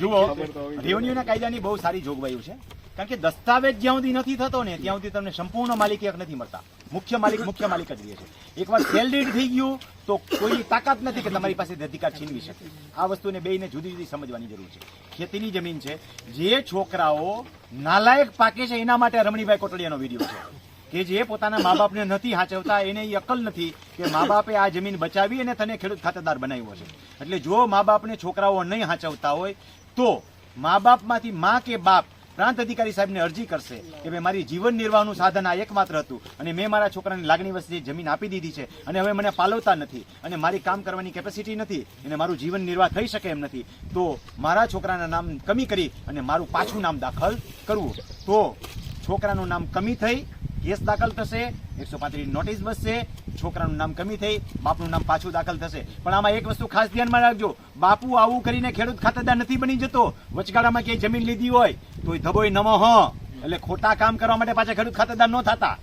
જુઓ રેવન્યુના કાયદાની બહુ સારી જોગવાઈઓ છે. કારણ કે દસ્તાવેજ જ્યાં સુધી નથી થતો ને ત્યાં સુધી તમને સંપૂર્ણ માલિકી હક નથી મળતા. મુખ્ય માલિક મુખ્ય માલિક જ રહે છે. એકવાર સેલ ડીડ થઈ ગયું તો કોઈ તાકાત નથી કે તમારી પાસે અધિકાર છીનવી શકે. આ વસ્તુને બેને જુદી જુદી સમજવાની જરૂર છે. ખેતીની જમીન છે. જે છોકરાઓ નાલાયક પાકે છે એના માટે રમણીભાઈ કોટડિયાનો વીડિયો છે. કે જે પોતાના મા બાપને નથી હાચવતા, એને એ અકલ નથી કે મા બાપે આ જમીન બચાવી અને તને ખેડૂત ખાતેદાર બનાવ્યો છે. એટલે જો મા બાપને છોકરાઓ નહીં હાચવતા હોય, તો મા બાપમાંથી મા કે બાપ પ્રાંત અધિકારી સાહેબને અરજી કરશે કે ભાઈ મારી જીવન નિર્વાહનું સાધન આ એકમાત્ર હતું અને મેં મારા છોકરાને લાગણી વસ્તી જમીન આપી દીધી છે અને હવે મને પાલવતા નથી અને મારી કામ કરવાની કેપેસિટી નથી અને મારું જીવન નિર્વાહ થઈ શકે એમ નથી, તો મારા છોકરાના નામ કમી કરી અને મારું પાછું નામ દાખલ કરવું. તો છોકરાનું નામ કમી થઈ કેસ દાખલ થશે, એકસો પાંત્રીસ નોટિસ બસશે, છોકરાનું નામ કમી થઈ, બાપનું નામ પાછું દાખલ થશે. પણ આમાં એક વસ્તુ ખાસ ધ્યાનમાં રાખજો, બાપુ આવું કરીને ખેડૂત ખાતેદાર નથી બની જતો. વચગાળામાં ક્યાંય જમીન લીધી હોય તો ધબોય નમો હ એટલે ખોટા કામ કરવા માટે પાછા ખેડૂત ખાતેદાર ન થતા.